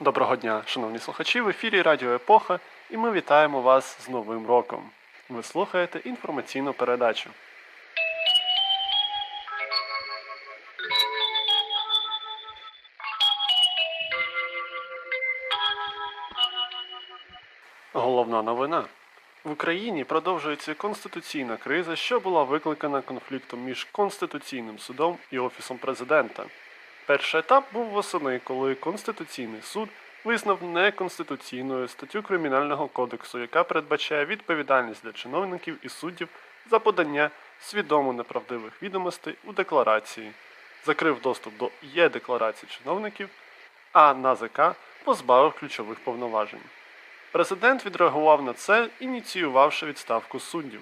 Доброго дня, шановні слухачі, в ефірі Радіо Епоха, і ми вітаємо вас з Новим роком. Ви слухаєте інформаційну передачу. Головна новина. В Україні продовжується конституційна криза, що була викликана конфліктом між Конституційним судом і Офісом президента. Перший етап був восени, коли Конституційний суд визнав неконституційною статтю Кримінального кодексу, яка передбачає відповідальність для чиновників і суддів за подання свідомо неправдивих відомостей у декларації, закрив доступ до є-декларацій чиновників, а НАЗК позбавив ключових повноважень. Президент відреагував на це, ініціювавши відставку суддів.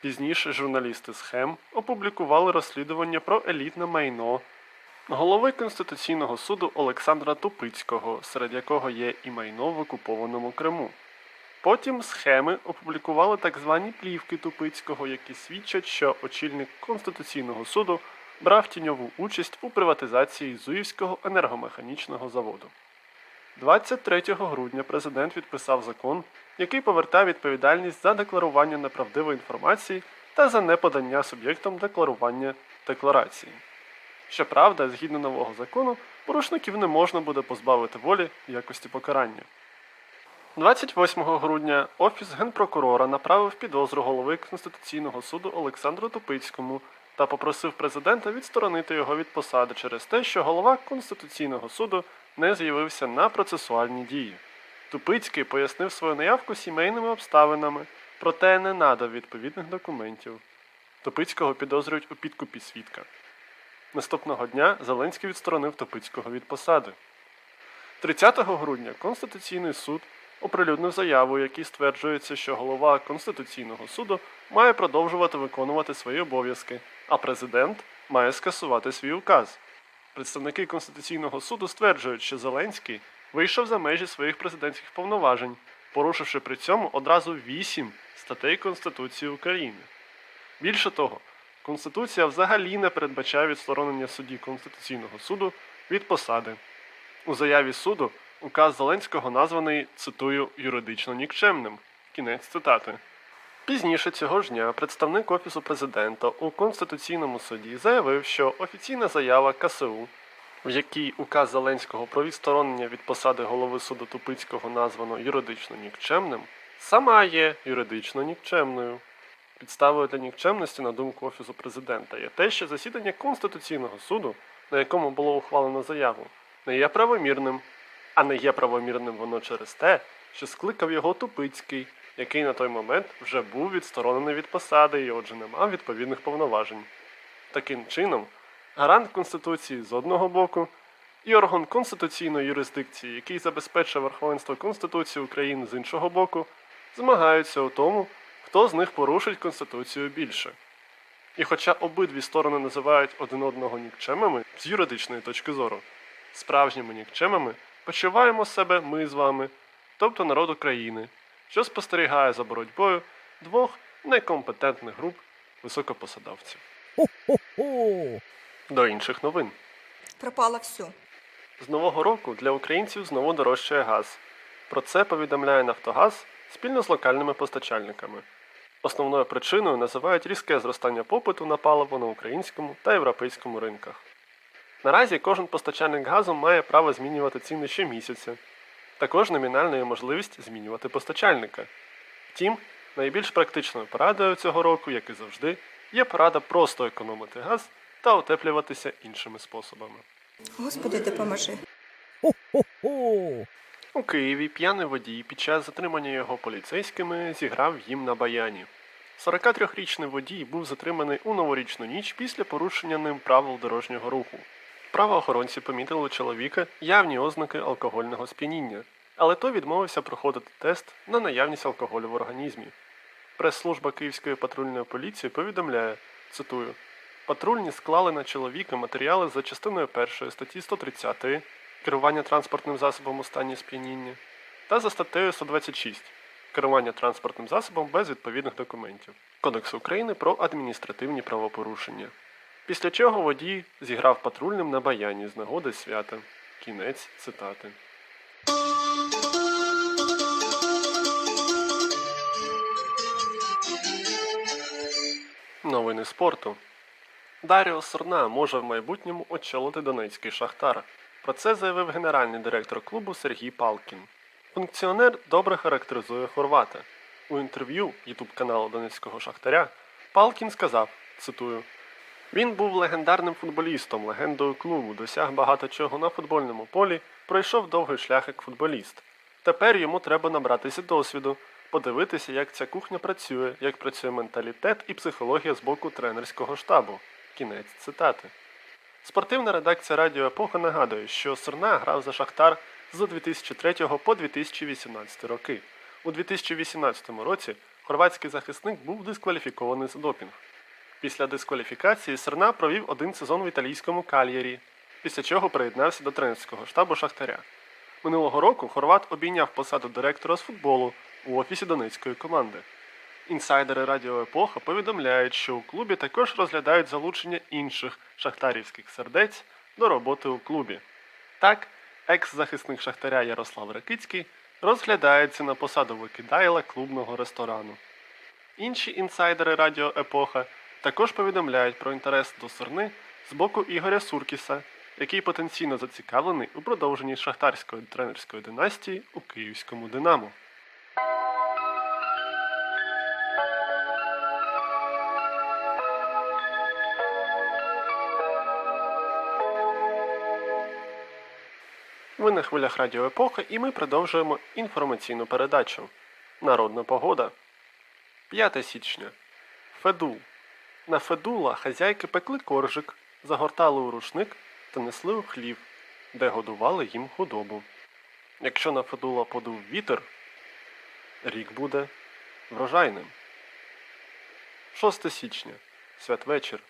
Пізніше журналісти з ХЕМ опублікували розслідування про елітне майно голови Конституційного суду Олександра Тупицького, серед якого є і майно в окупованому Криму. Потім схеми опублікували так звані плівки Тупицького, які свідчать, що очільник Конституційного суду брав тіньову участь у приватизації Зуївського енергомеханічного заводу. 23 грудня президент відписав закон, який повертає відповідальність за декларування неправдивої інформації та за неподання суб'єктом декларування декларації. Щоправда, згідно нового закону, порушників не можна буде позбавити волі в якості покарання. 28 грудня Офіс генпрокурора направив підозру голови Конституційного суду Олександру Тупицькому та попросив президента відсторонити його від посади через те, що голова Конституційного суду не з'явився на процесуальні дії. Тупицький пояснив свою наявку сімейними обставинами, проте не надав відповідних документів. Тупицького підозрюють у підкупі свідка. Наступного дня Зеленський відсторонив Топицького від посади. 30 грудня Конституційний суд оприлюднив заяву, якій стверджується, що голова Конституційного суду має продовжувати виконувати свої обов'язки, а президент має скасувати свій указ. Представники Конституційного суду стверджують, що Зеленський вийшов за межі своїх президентських повноважень, порушивши при цьому одразу вісім статей Конституції України. Більше того, Конституція взагалі не передбачає відсторонення судді Конституційного суду від посади. У заяві суду указ Зеленського названий, цитую, юридично нікчемним. Кінець цитати. Пізніше цього ж дня представник Офісу президента у Конституційному суді заявив, що офіційна заява КСУ, в якій указ Зеленського про відсторонення від посади голови суду Тупицького названо юридично нікчемним, сама є юридично нікчемною. Підставою для нікчемності, на думку Офісу президента, є те, що засідання Конституційного суду, на якому було ухвалено заяву, не є правомірним, а не є правомірним воно через те, що скликав його Тупицький, який на той момент вже був відсторонений від посади і отже не мав відповідних повноважень. Таким чином, гарант Конституції з одного боку і орган конституційної юрисдикції, який забезпечує верховенство Конституції України з іншого боку, змагаються у тому, хто з них порушить Конституцію більше. І хоча обидві сторони називають один одного нікчемами з юридичної точки зору, справжніми нікчемами почуваємо себе ми з вами, тобто народ України, що спостерігає за боротьбою двох некомпетентних груп високопосадовців. Хо-хо-хо! До інших новин. Пропало все. З нового року для українців знову дорожчає газ. Про це повідомляє Нафтогаз спільно з локальними постачальниками. Основною причиною називають різке зростання попиту на паливо на українському та європейському ринках. Наразі кожен постачальник газу має право змінювати ціни щомісяця. Також номінальна є можливість змінювати постачальника. Втім, найбільш практичною порадою цього року, як і завжди, є порада просто економити газ та утеплюватися іншими способами. Господи, допоможи. Хо-хо-хо! У Києві п'яний водій під час затримання його поліцейськими зіграв їм на баяні. 43-річний водій був затриманий у новорічну ніч після порушення ним правил дорожнього руху. Правоохоронці помітили у чоловіка явні ознаки алкогольного сп'яніння, але той відмовився проходити тест на наявність алкоголю в організмі. Прес-служба Київської патрульної поліції повідомляє, цитую, патрульні склали на чоловіка матеріали за частиною 1 статті 130 керування транспортним засобом у стані сп'яніння та за статтею 126 керування транспортним засобом без відповідних документів Кодексу України про адміністративні правопорушення. Після чого водій зіграв патрульним на баяні з нагоди свята. Кінець цитати. Новини спорту. Даріо Сорна може в майбутньому очолити Донецький Шахтар. Про це заявив генеральний директор клубу Сергій Палкін. Функціонер добре характеризує Хорвата. У інтерв'ю ютуб каналу Донецького Шахтаря Палкін сказав: цитую: Він був легендарним футболістом, легендою клубу, досяг багато чого на футбольному полі, пройшов довгий шлях як футболіст. Тепер йому треба набратися досвіду, подивитися, як ця кухня працює, як працює менталітет і психологія з боку тренерського штабу. Кінець цитати. Спортивна редакція Радіо Епоха нагадує, що Сорна грав за Шахтар з 2003 по 2018 роки. У 2018 році хорватський захисник був дискваліфікований за допінг. Після дискваліфікації Серна провів один сезон в італійському кальєрі, після чого приєднався до тренерського штабу Шахтаря. Минулого року Хорват обійняв посаду директора з футболу у офісі донецької команди. Інсайдери Радіо Епоха повідомляють, що у клубі також розглядають залучення інших шахтарівських сердець до роботи у клубі. Так, екс-захисник Шахтаря Ярослав Ракицький розглядається на посаду викидайла клубного ресторану. Інші інсайдери Радіо Епоха також повідомляють про інтерес до Сорни з боку Ігоря Суркіса, який потенційно зацікавлений у продовженні шахтарської тренерської династії у київському Динамо. Ви на хвилях Радіо Епоха і ми продовжуємо інформаційну передачу. Народна погода. 5 січня. Федул. На Федула хазяйки пекли коржик, загортали у рушник та несли у хлів, де годували їм худобу. Якщо на Федула подув вітер, рік буде врожайним. 6 січня. Святвечір.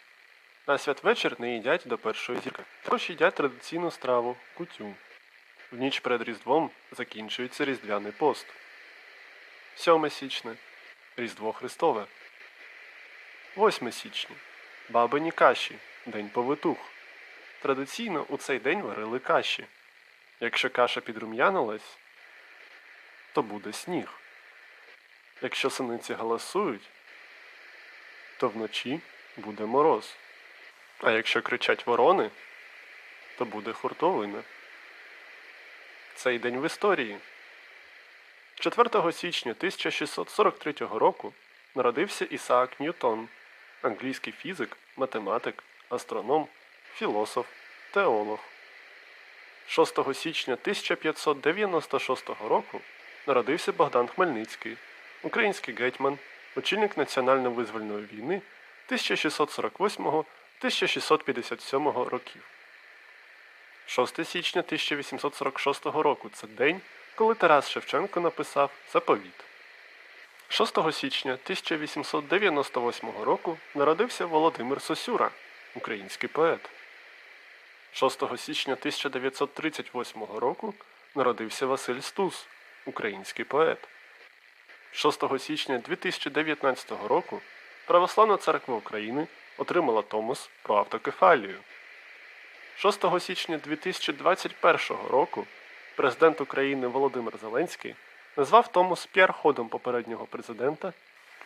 На святвечір не їдять до першої зірки. Також їдять традиційну страву кутю. В ніч перед Різдвом закінчується Різдвяний пост. 7 січня. Різдво Христове. 8 січня. Бабині каші. День повитух. Традиційно у цей день варили каші. Якщо каша підрум'янилась, то буде сніг. Якщо синиці галасують, то вночі буде мороз. А якщо кричать ворони, то буде хуртовина. Цей день в історії. 4 січня 1643 року народився Ісаак Ньютон, англійський фізик, математик, астроном, філософ, теолог. 6 січня 1596 року народився Богдан Хмельницький, український гетьман, очільник національно-визвольної війни 1648-1657 років. 6 січня 1846 року це день, коли Тарас Шевченко написав заповіт. 6 січня 1898 року народився Володимир Сосюра, український поет. 6 січня 1938 року народився Василь Стус, український поет. 6 січня 2019 року Православна церква України отримала Томос про автокефалію. 6 січня 2021 року президент України Володимир Зеленський назвав Томос піар-ходом попереднього президента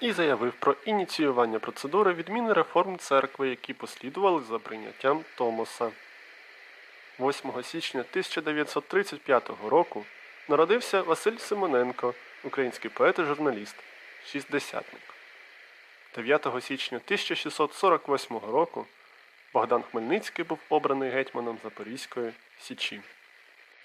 і заявив про ініціювання процедури відміни реформ церкви, які послідували за прийняттям Томоса. 8 січня 1935 року народився Василь Симоненко, український поет і журналіст, шістдесятник. 9 січня 1648 року Богдан Хмельницький був обраний гетьманом Запорізької Січі.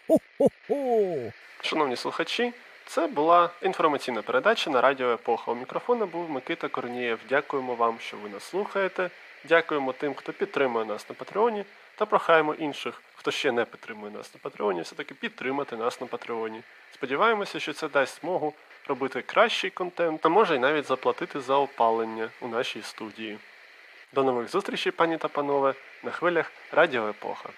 Хо-хо-хо! Шановні слухачі, це була інформаційна передача на радіо Епоха. У мікрофона був Микита Корнієв. Дякуємо вам, що ви нас слухаєте. Дякуємо тим, хто підтримує нас на Патреоні, та прохаємо інших, хто ще не підтримує нас на Патреоні, все-таки підтримати нас на Патреоні. Сподіваємося, що це дасть змогу робити кращий контент, а може й навіть заплатити за опалення у нашій студії. До нових зустрічей, пані та панове, на хвилях Радіо Епоха.